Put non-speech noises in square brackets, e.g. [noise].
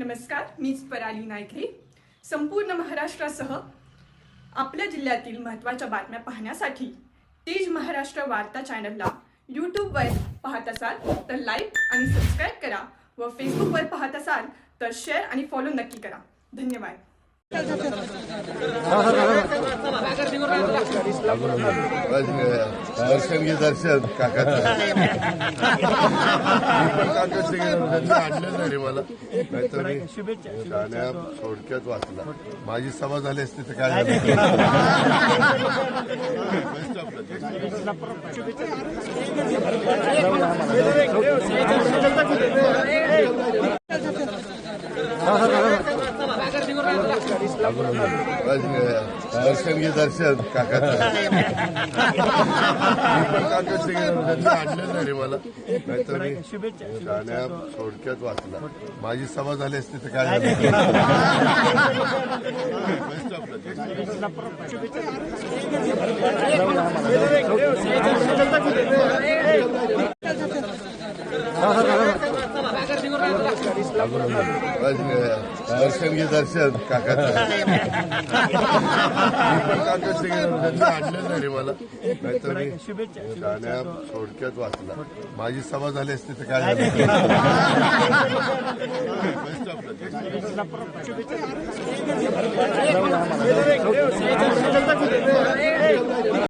नमस्कार मीच पराली नायकरी. संपूर्ण महाराष्ट्रासह आपल्या जिल्ह्यातील महत्त्वाच्या बातम्या पाहण्यासाठी तेज महाराष्ट्र वार्ता चॅनलला यूट्यूबवर पाहत असाल तर लाईक आणि सबस्क्राईब करा व फेसबुकवर पाहत असाल तर शेअर आणि फॉलो नक्की करा. धन्यवाद. [laughs] दर्शन घे दर्शन काकाचं मी त्यांनी आणलं नाही रे मला नाहीतर मी गाण्या थोडक्यात वाचला माझी सभा झाली असती तर काय झालं दर्शन घे दर्शन काकाचं मी आणलं नाही मला नाहीतर मी गाण्या थोडक्यात वाचला माझी सभा झाली असती तर काय झालं दर्शन घे दर्शन. काका मी आणलं नाही रे मला. नाहीतर मी गाण्या थोडक्यात वाचला माझी सभा झाली असती तर काय झालं?